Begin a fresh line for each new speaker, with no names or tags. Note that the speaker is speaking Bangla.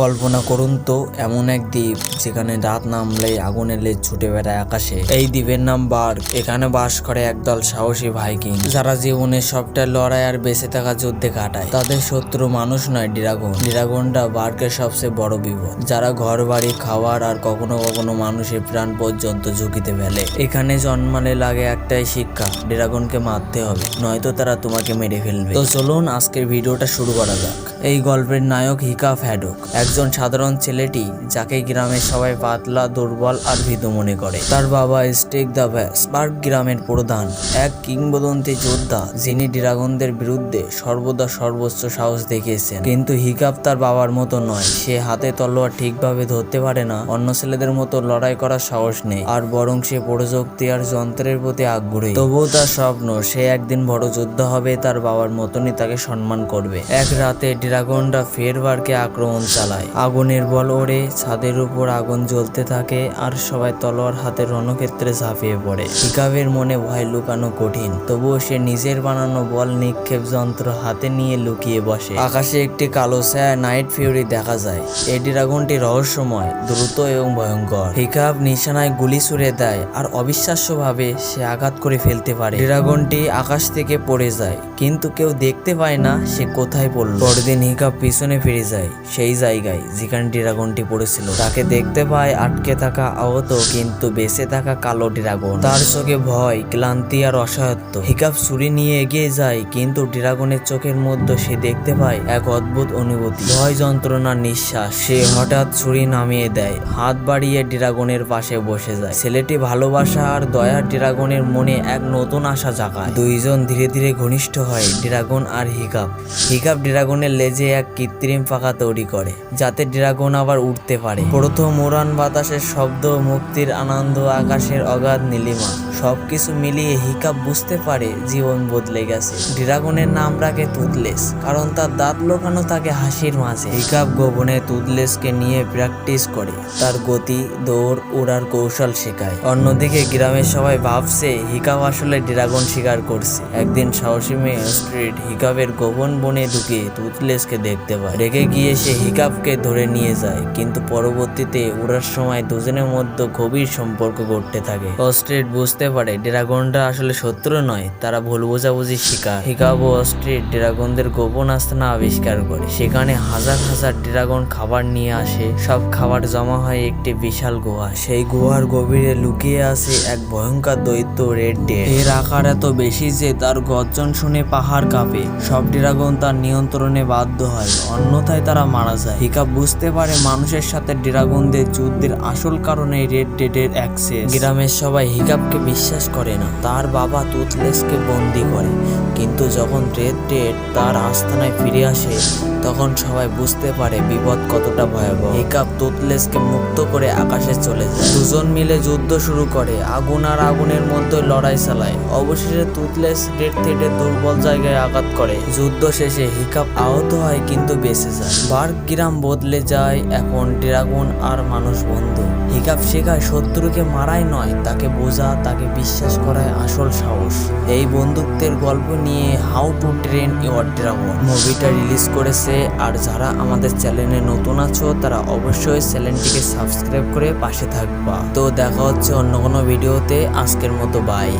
কল্পনা করুন তো, এমন এক দ্বীপ যেখানে রাত নামলেই আগুনের লেজ ছুটে বেড়ায় আকাশে। এই দ্বীপের নাম বার্গ। এখানে বাস করে একদল সাহসী ভাইকিং, যারা জীবনের সবটা লড়াই আর বেঁচে থাকা যুদ্ধে কাটায়। তাদের শত্রু মানুষ নয়, ড্রাগন। ড্রাগনটা বার্গের সবচেয়ে বড় বিপদ, যারা ঘর বাড়ি খাওয়ার আর কখনো কখনো মানুষের প্রাণ পর্যন্ত ঝুঁকিতে ফেলে। এখানে জন্মালে লাগে একটাই শিক্ষা, ড্রাগনকে মারতে হবে, নয়তো তারা তোমাকে মেরে ফেলবে। তো চলুন আজকের ভিডিওটা শুরু করা যাক। এই গল্পের নায়ক হিকা ফ্যাডক একজন সাধারণ ছেলেটি, যাকে গ্রামের সবাই পাতলা, দুর্বল আর ভীতু মনে করে। তার বাবা স্টেক দ্য বার্গ গ্রামের প্রধান, এক কিংবদন্তি যোদ্ধা যিনি ড্রাগনদের বিরুদ্ধে সর্বদা সর্বোচ্চ সাহস দেখিয়েছেন। কিন্তু হিকাপ তার বাবার মতো নয়। সে হাতে তলোয়ার ঠিকভাবে ধরতে পারে না, অন্য ছেলেদের মতো লড়াই করার সাহস নেই, আর বরং সে প্রযুক্তি আর যন্ত্রের প্রতি আগ্রহী। তবুও তার স্বপ্ন, সে একদিন বড় যোদ্ধা হবে, তার বাবার মতনই তাকে সম্মান করবে। এক রাতে ড্রাগনরা ফের বারকে আক্রমণ চালায়। আগুনের বল ওড়ে, ছাদের উপর আগুন জ্বলতে থাকে, আর সবাই তলোয়ার হাতে রণক্ষেত্রে ঝাঁপিয়ে পড়ে। হিকাবের মনে ভয় লুকানো কঠিন, তবুও সে নিজের বানানো বল নিক্ষেপ যন্ত্র হাতে নিয়ে লুকিয়ে বসে। আকাশে একটি কালো ছায়া নাইট ফিউরি দেখা যায়। এই ড্রাগনটি রহস্যময়, দ্রুত এবং ভয়ঙ্কর। হিকাব নিশানায় গুলি ছুড়ে দেয়, আর অবিশ্বাস্যভাবে সে আঘাত করে ফেলতে পারে। ড্রাগনটি আকাশ থেকে পড়ে যায়, কিন্তু কেউ দেখতে পায় না সে কোথায় পড়ল। পরদিন হিকাব পিছনে ফিরে যায়, সেই জায়গায় যেখানে ড্রাগনটি পড়েছিল। তাকে দেখতে পায় আটকে থাকা আহত কিন্তু বেঁচে থাকা কালো ড্রাগন। তার চোখে ভয়, ক্লান্তি আর অসহায়ত্ব। হিকাব ছুরি নিয়ে এগিয়ে যায় কিন্তু ড্রাগনের চোখের মধ্যে সে দেখতে পায় এক অদ্ভুত অনুভূতি। ভয় যন্ত্রণার নিঃশ্বাস। সে হঠাৎ ছুরি নামিয়ে দেয়। হাত বাড়িয়ে ড্রাগনের পাশে বসে যায়। ছেলেটি ভালোবাসা আর দয়ার ড্রাগনের মনে এক নতুন আশা জাগায়। দুইজন ধীরে ধীরে ঘনিষ্ঠ হয়, ড্রাগন আর হিকাপ হিকাপ ড্রাগনের লেজে এক কৃত্রিম পাখা তৈরি করে। যাতে ড্রাগন আবার উঠতে পারে। প্রথম উড়ান বাতাসের শব্দ, মুক্তির আনন্দ, আকাশের অগাধ নীলিমা, সবকিছু মিলিয়ে হিকাপ বুঝতে পারে জীবন বদলে গেছে। ড্রাগনের নাম রাখে তুতলেস, কারণ তার দাঁত লোকানো থাকে হাসির মাঝে। হিকাপ গোপনে তুতলেসকে নিয়ে প্র্যাকটিস করে, তার গতি, দৌড় ওড়ার কৌশল শেখায়। অন্যদিকে গ্রামের সবাই ভাবছে হিকাপ আসলে ড্রাগন শিকার করছে। একদিন সাহসী মেয়ে স্ট্রিট হিকাপের গোপন বনে ঢুকে তুতলেসকে দেখতে পায়। রেগে গিয়ে সে হিকাপকে ধরে নিয়ে যায়, কিন্তু পরবর্তীতে উড়ার সময় দুজনের মধ্যে গভীর সম্পর্ক গড়তে থাকে। অস্ট্রেট বুঝতে পারে ড্রাগনরা আসলে শত্রু নয়, তারা ভুল বোঝাবুঝি শিকার। হিকাব অস্ট্রেট অস্ট্রিট ড্রাগনদের গোপন আস্তানা আবিষ্কার করে, সেখানে হাজার হাজার ড্রাগন খাবার নিয়ে আসে। সব খাবার জমা হয় একটি বিশাল গুহা সেই গুহার গভীরে লুকিয়ে আছে এক ভয়ঙ্কর দৈত্য রেড ডে এর আকার এত বেশি যে তার গর্জন শুনে পাহাড় কাঁপে। সব ড্রাগন তার নিয়ন্ত্রণে বাধ্য হয়, অন্যথায় তারা মারা যায়। হিকাব বুঝতে পারে মানুষের সাথে ড্রাগনদের যুদ্ধের আসল কারণে রেড ডেডের অ্যাক্সেস। গ্রামের সবাই হিকাবকে বিশ্বাস করে না। তার বাবা তুতলেসকে বন্দি করে। কিন্তু যখন রেড ডেড তার আস্তানায় ফিরে আসে, তখন সবাই বুঝতে পারে বিপদ কতটা ভয়াবহ। হিকাপ তুতলেসকে মুক্ত করে আকাশে চলে যায়। দুজন মিলে যুদ্ধ শুরু করে। আগুন আর আগুনের মধ্যে লড়াই চালায়। অবশেষে তুতলেস রেড থ্রেডের দুর্বল জায়গায় আঘাত করে। যুদ্ধ শেষে হিকাপ আহত হয় কিন্তু বেঁচে যায়। বার্গ গ্রাম বদলে যায়, এখন ড্রাগন আর মানুষ বন্ধু। হিকাব শেখায়, শত্রুকে মারাই নয়, তাকে বোঝা, তাকে বিশ্বাস করায় আসল সাহস। এই বন্ধুত্বের গল্প নিয়ে how to train your dragon মুভিটা রিলিজ করেছে, আর যারা আমাদের চ্যানেলে নতুন আছো, তারা অবশ্যই চ্যানেলটিকে সাবস্ক্রাইব করে পাশে থাকবা। তো দেখা হচ্ছে অন্য কোনো ভিডিওতে আজকের মতো বাই